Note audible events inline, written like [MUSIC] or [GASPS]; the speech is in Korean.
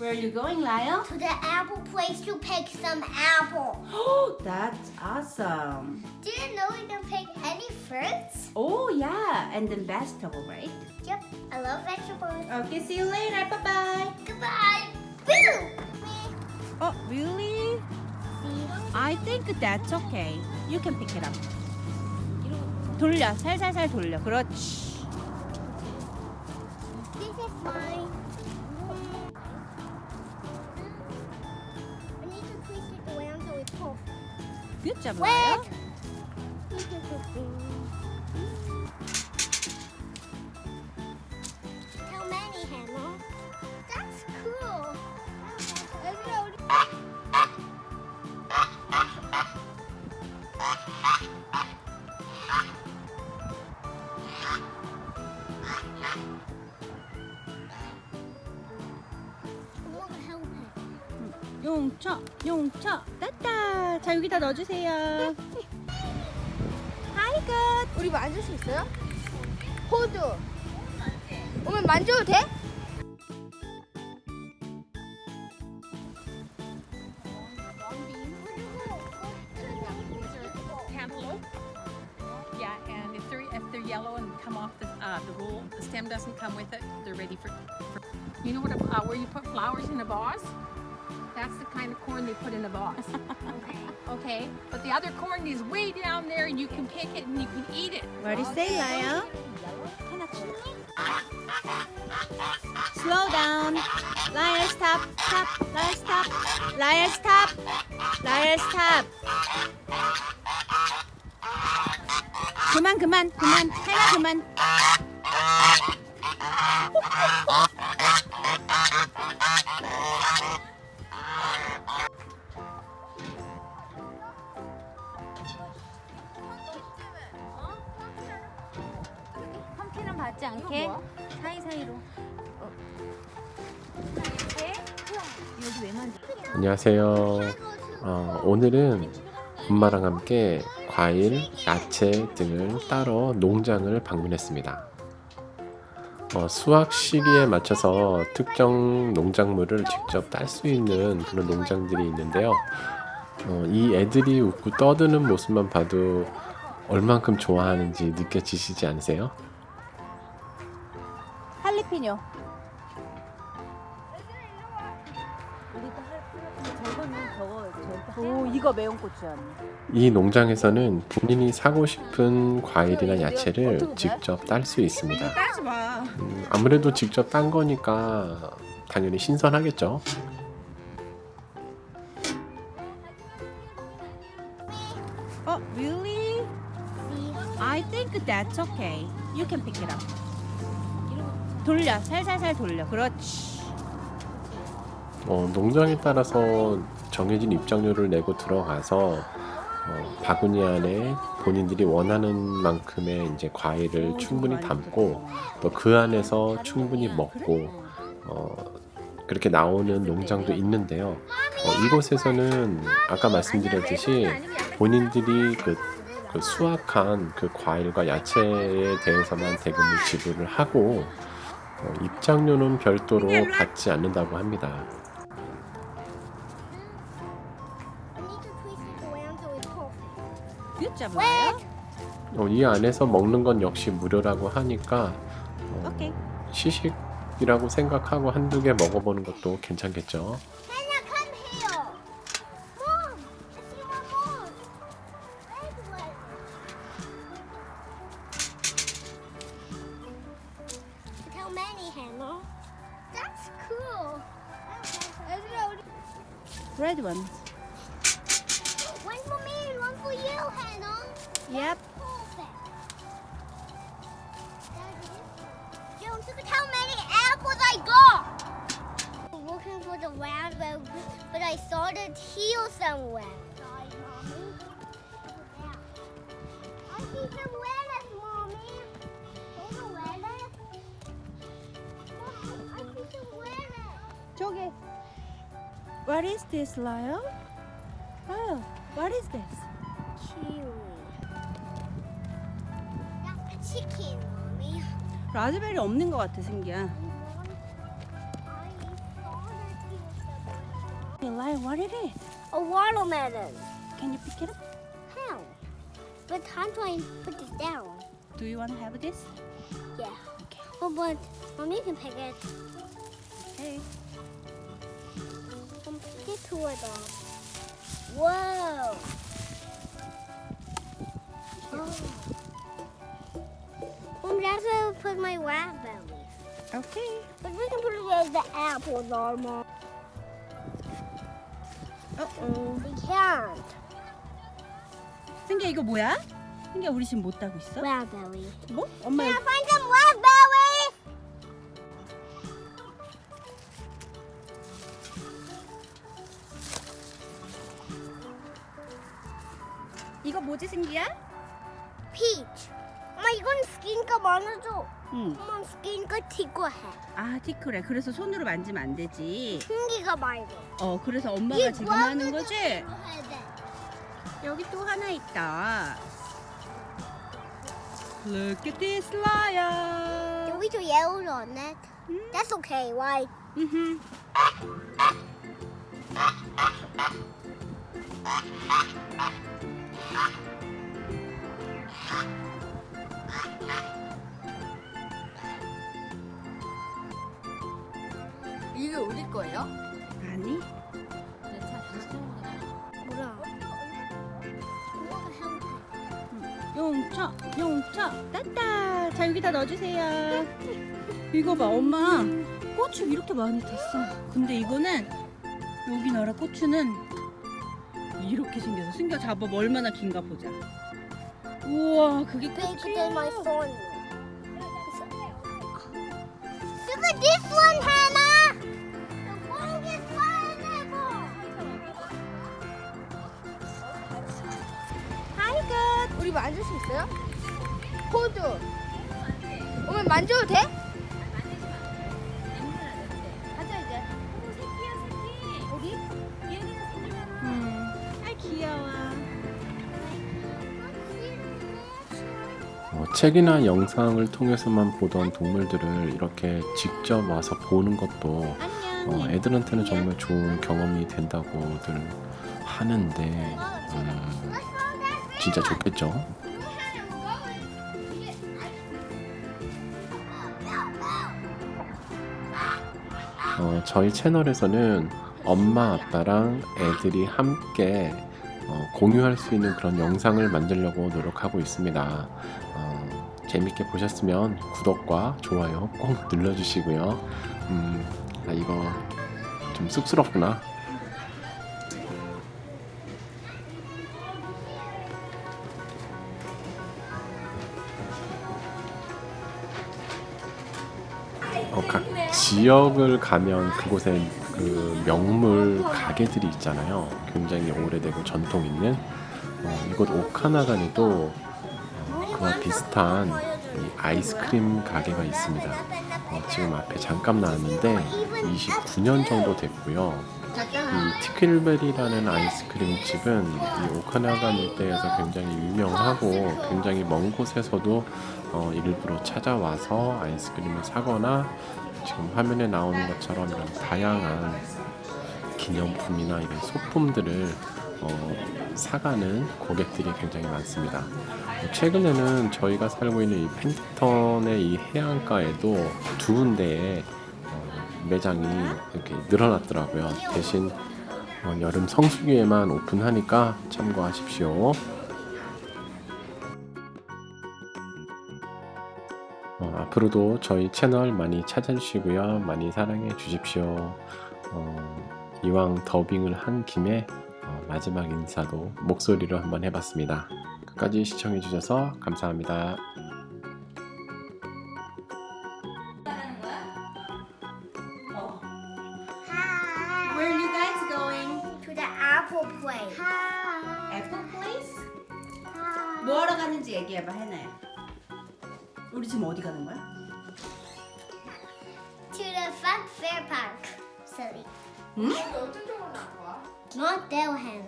Where are you going, Lyle? To the apple place to pick some apple. [GASPS] Oh, that's awesome. Do you know we can pick any fruits? Oh, yeah. And then vegetable, right? Yep, I love vegetables. Okay, see you later. Bye-bye. Goodbye. Boo! Oh, really? I think that's okay. You can pick it up. 돌려. 살살살 돌려. 그렇지. much of a Wait. 용쳐, 용쳐. 따따. 자, 여기다 넣어주세요. Hi, good. 우리 만질 수 있어요? 호두. 오늘 만져도 돼? cantaloupe. Yeah, and if they're if they're yellow and come off the uh, the roll, the stem doesn't come with it. They're ready for. for you know what? A, uh, where you put flowers in a vase? That's the kind of corn they put in a vase. okay, but the other corn is way down there, and you can pick it and you can eat it. What do you say, Lyle? Slow down. Lyle, stop. Stop. Lyle, stop. Lyle, stop. Lyle, stop. 그만, 그만, 그만. 하나 그만. 받지 않게 사이사이로 어. 이렇게 여기 왜 만져? 안녕하세요. 어, 오늘은 엄마랑 함께 과일, 야채 등을 따러 농장을 방문했습니다. 어, 수확 시기에 맞춰서 특정 농작물을 직접 딸 수 있는 그런 농장들이 있는데요. 어, 이 애들이 웃고 떠드는 모습만 봐도 얼만큼 좋아하는지 느껴지시지 않으세요? 할리피뇨. 오, 이거 매운 고추야. 이 농장에서는 본인이 사고 싶은 과일이나 야채를 직접 딸 수 있습니다. 따지 마. 음, 아무래도 직접 딴 거니까 당연히 신선하겠죠. Oh, really? I think that's okay. You can pick it up. 돌려. 살살살 돌려. 그렇지. 어, 농장에 따라서 정해진 입장료를 내고 들어가서 어, 바구니 안에 본인들이 원하는 만큼의 이제 과일을 충분히 담고 또 그 안에서 충분히 먹고 어, 그렇게 나오는 농장도 있는데요. 어, 이곳에서는 아까 말씀드렸듯이 본인들이 그, 그 수확한 그 과일과 야채에 대해서만 대금을 지불을 하고 어, 입장료는 별도로 받지 않는다고 합니다. 어, 이 안에서 먹는 건 역시 무료라고 하니까 어. 시식이라고 생각하고 한두 개 먹어보는 것도 괜찮겠죠. Red one. One for me and one for you, Hannah. Yep. Perfect. Jones, look at how many apples I got. Looking for the but I saw the teal somewhere. I see some What is this, Lyle? Oh, what is this? Kiwi. That's a chicken, mommy. 라즈베리 없는 것 같아, 승기야. I saw the Eli, what it is? A watermelon. Can you pick it up? How? But how do I put it down? Do you want to have this? Yeah. Okay. Oh, but mommy can pick it. Okay. Um, get to it all. Whoa. Oh. Um, that's where I put my raspberries. Okay. But we can put it where the apples are, Mom. Uh-oh. We can't. 승기야 이거 뭐야? 승기야 우리 지금 못 따고 있어? Raspberry. 뭐? 엄마 Can I 여기 find some raspberries? 이거 뭐지 승기야? Peach. 엄마 이건 스킨가 많아져. 응. 엄마 스킨가 티고 해. 아 티크래. 그래서 손으로 만지면 안 되지. 신기가 말고. 어 그래서 엄마가 지금 하는 거지? 해야 돼. 여기 또 하나 있다. Look at this lion. 여기도 yellow on it. That's okay, right? 음흠. 이게 우리 거예요? 아니? 뭐야? 용차, 용차, 따따. 자 여기다 넣어주세요. 이거 봐, 엄마. 고추 이렇게 많이 됐어. 근데 이거는 여기 나라 고추는 이렇게 생겨서 승겨 잡아봐 얼마나 긴가 보자. 우와, 그게 Bigger 고추야. than my phone. Look at this one, Hannah. The longest one ever. Hi, good. 우리 만질 수 있어요? 호두. 오늘 만져도 돼? 어, 책이나 영상을 통해서만 보던 동물들을 이렇게 직접 와서 보는 것도. 어, 애들한테는 정말 좋은 경험이 된다고들 하는데 음, 진짜 좋겠죠. 어, 저희 채널에서는 엄마 아빠랑 애들이 함께 어, 공유할 수 있는 그런 영상을 만들려고 노력하고 있습니다. 어, 재밌게 보셨으면 구독과 좋아요 꼭 눌러주시고요. 음, 아, 이거 좀 쑥스럽구나. 어, 각 지역을 가면 그곳에 그 명물 가게들이 있잖아요. 굉장히 오래되고 전통 있는 어, 이곳 오카나가니도 어, 그와 비슷한 이 아이스크림 가게가 있습니다. 어, 지금 앞에 잠깐 나왔는데 29년 정도 됐고요. 이 티클베리라는 아이스크림 집은 이 오카나가 일대에서 굉장히 유명하고 굉장히 먼 곳에서도 어, 일부러 찾아와서 아이스크림을 사거나 지금 화면에 나오는 것처럼 이런 다양한 기념품이나 이런 소품들을 어, 사가는 고객들이 굉장히 많습니다. 어, 최근에는 저희가 살고 있는 이 펜턴의 이 해안가에도 두 군데에 어, 매장이 이렇게 늘어났더라고요. 대신 어, 여름 성수기에만 오픈하니까 참고하십시오. 어, 앞으로도 저희 채널 많이 찾아주시고요. 많이 사랑해 주십시오. 어, 이왕 더빙을 한 김에 어, 마지막 인사도 목소리로 한번 해봤습니다. 끝까지 시청해 주셔서 감사합니다. Hi. Where are you guys going? To the apple place. Hi. Apple Place? Hi. 뭐 하러 가는지 얘기해봐, 해나야. 우리 지금 어디 가는 거야? To the fun fair park. Silly. 응? no hotel, Renan.